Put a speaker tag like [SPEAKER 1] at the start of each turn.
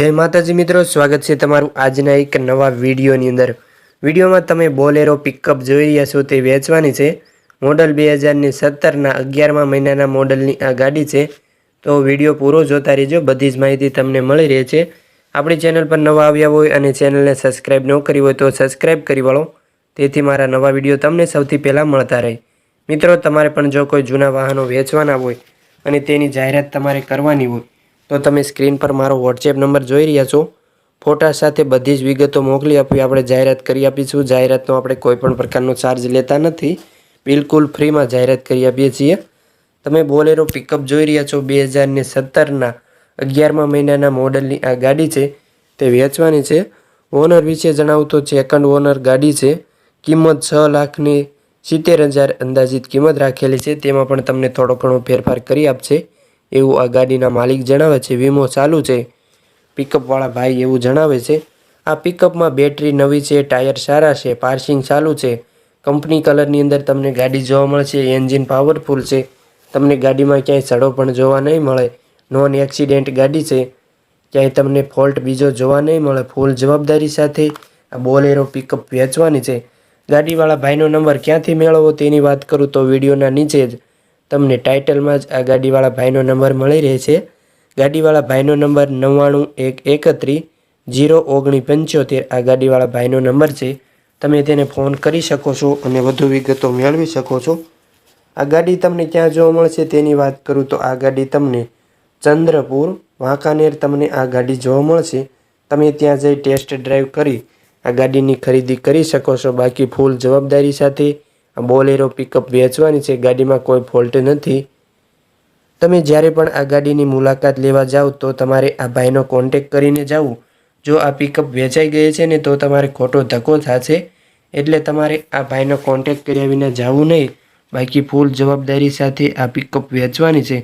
[SPEAKER 1] જય માતાજી મિત્રો, સ્વાગત છે તમારું આજના એક નવા વિડીયોની અંદર. વિડીયોમાં તમે બોલેરો પિકઅપ જોઈ રહ્યા છો તે વેચવાની છે. મોડલ બે હજારની સત્તરના અગિયારમા મહિનાના મોડલની આ ગાડી છે. તો વીડિયો પૂરો જોતા રહેજો, બધી જ માહિતી તમને મળી રહે છે. આપણી ચેનલ પર નવા આવ્યા હોય અને ચેનલને સબસ્ક્રાઈબ ન કરી હોય તો સબસ્ક્રાઈબ કરી વાળો. તેથી મારા નવા વીડિયો તમને સૌથી પહેલાં મળતા રહે. મિત્રો, તમારે પણ જો કોઈ જૂના વાહનો વેચવાના હોય અને તેની જાહેરાત તમારે કરવાની હોય તો તમે સ્ક્રીન પર મારો વોટ્સએપ નંબર જોઈ રહ્યા છો. ફોટા સાથે બધી જ વિગતો મોકલી આપી આપણે જાહેરાત કરી આપીશું. જાહેરાતનો આપણે કોઈ પણ પ્રકારનો ચાર્જ લેતા નથી. બિલકુલ ફ્રીમાં જાહેરાત કરી આપીએ છીએ. તમે બોલેરો પિકઅપ જોઈ રહ્યા છો. બે હજારને સત્તરના અગિયારમા મહિનાના મોડલની આ ગાડી છે. તે વેચવાની છે. ઓનર વિશે જણાવું તો સેકન્ડ ઓનર ગાડી છે. કિંમત છ લાખની સિત્તેર હજાર અંદાજિત કિંમત રાખેલી છે. તેમાં પણ તમને થોડો ઘણો ફેરફાર કરી આપશે. એવું આ ગાડીના માલિક જણાવે છે, વીમો ચાલુ છે. પિકઅપવાળા ભાઈ એવું જણાવે છે, આ પિકઅપમાં બેટરી નવી છે, ટાયર સારા છે, પાર્સિંગ ચાલુ છે. કંપની કલરની અંદર તમને ગાડી જોવા મળશે, એન્જિન પાવરફુલ છે. તમને ગાડીમાં ક્યાંય સડો પણ જોવા નહીં મળે. નોન એક્સિડેન્ટ ગાડી છે. ક્યાંય તમને ફોલ્ટ બીજો જોવા નહીં મળે. ફૂલ જવાબદારી સાથે આ બોલેરો પિકઅપ વેચવાની છે. ગાડીવાળા ભાઈનો નંબર ક્યાંથી મેળવવો તેની વાત કરું તો વિડીયોના નીચે જ તમને ટાઇટલમાં જ આ ગાડીવાળા ભાઈનો નંબર મળી રહે છે ગાડીવાળા ભાઈનો નંબર નવ્વાણું એક એકત્રીસ જીરો ઓગણી પંચોતેર. આ ગાડીવાળા ભાઈનો નંબર છે. તમે તેને ફોન કરી શકો છો અને વધુ વિગતો મેળવી શકો છો. આ ગાડી તમને ક્યાં જોવા મળશે તેની વાત કરું તો આ ગાડી તમને ચંદ્રપુર, વાંકાનેર તમને આ ગાડી જોવા મળશે. તમે ત્યાં જઈ ટેસ્ટ ડ્રાઈવ કરી આ ગાડીની ખરીદી કરી શકો છો. બાકી ફૂલ જવાબદારી સાથે બોલેરો પિકઅપ વેચવાની છે, ગાડીમાં કોઈ ફોલ્ટ નથી. તમે જ્યારે પણ આ ગાડીની મુલાકાત લેવા જાઓ, તો તમારે આ ભાઈનો કોન્ટેક કરીને જવું. જો આ પિકઅપ વેચાઈ ગઈ છે ને, તો તમારે ખોટો ધક્કો થશે. એટલે તમારે આ ભાઈનો કોન્ટેક કર્યા વિના જવું નહીં. બાકી ફૂલ જવાબદારી સાથે આ પિકઅપ વેચવાની છે.